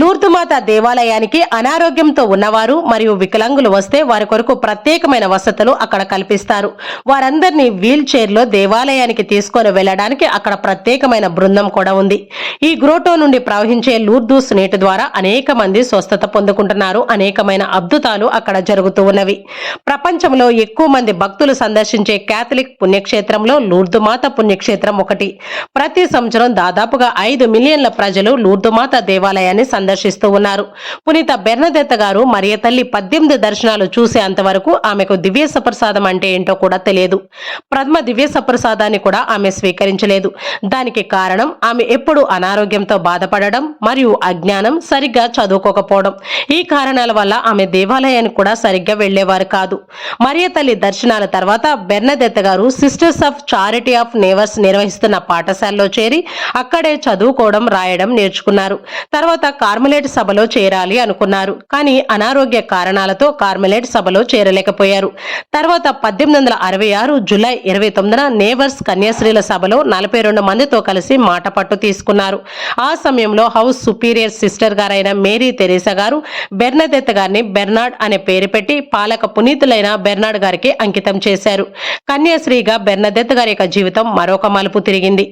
లూర్దుమాత దేవాలయానికి అనారోగ్యంతో ఉన్నవారు మరియు వికలాంగులు వస్తే వారి కొరకు ప్రత్యేకమైన వసతులు అక్కడ కల్పిస్తారు. వారందరినీ వీల్ చైర్లో దేవాలయానికి తీసుకొని వెళ్ళడానికి అక్కడ ప్రత్యేకమైన బృందం కూడా ఉంది. ఈ గ్రోటో నుండి ప్రవహించే లూర్దూస్ నీటి ద్వారా అనేక మంది స్వస్థత పొందుకుంటున్నారు. అనేకమైన అద్భుతాలు అక్కడ జరుగుతూ ఉన్నవి. ప్రపంచంలో ఎక్కువ మంది భక్తులు సందర్శించే క్యాథలిక్ పుణ్యక్షేత్రంలో లూర్దుమాత పుణ్యక్షేత్రం ఒకటి. ప్రతి సంవత్సరం దాదాపుగా ఐదు మిలియన్ల ప్రజలు లూర్దుమాత దేవాలయాన్ని సందర్శిస్తూ ఉన్నారు. పునీత బెర్నదెత్త గారు మరియ తల్లి పద్దెనిమిది దర్శనాలు చూసే అంతవరకు ఆమెకు దివ్య సప్రసాదం అంటే ఏంటో కూడా తెలియదు. ప్రథమ దివ్య సప్రసాదాన్ని కూడా ఆమె స్వీకరించలేదు. దానికి కారణం ఆమె ఎప్పుడు అనారోగ్యంతో బాధపడడం మరియు అజ్ఞానం సరిగ్గా చదువుకోకపోవడం. ఈ కారణాల వల్ల ఆమె దేవాలయానికి కూడా సరిగ్గా వెళ్ళేవారు కాదు. మరియ తల్లి దర్శనాల తర్వాత బెర్నదెత్త గారు sisters of charity of Nevers నిర్వహిస్తున్న పాఠశాలలో చేరి అక్కడే చదువుకోవడం రాయడం నేర్చుకున్నారు. తర్వాత కార్మెలేట్ సభలో చేరాలి అనుకున్నారు. కానీ అనారోగ్య కారణాలతో కార్మిలేట్ సభలో చేరలేకపోయారు. తర్వాత పద్దెనిమిది వందల అరవై ఆరు జులై ఇరవై తొమ్మిదిన నేవర్స్ కన్యాశ్రీల సభలో నలభై రెండు మందితో కలిసి మాట పట్టు తీసుకున్నారు. ఆ సమయంలో హౌస్ సుపీరియర్ సిస్టర్ గారైన మేరీ తెరేసా గారు బెర్నదెత్త గారిని బెర్నాడ్ అనే పేరు పెట్టి పాలక పునీతులైన బెర్నాడ్ గారికి అంకితం చేశారు. కన్యాశ్రీగా బెర్నదెత్త గారి యొక్క జీవితం మరొక మలుపు తిరిగింది.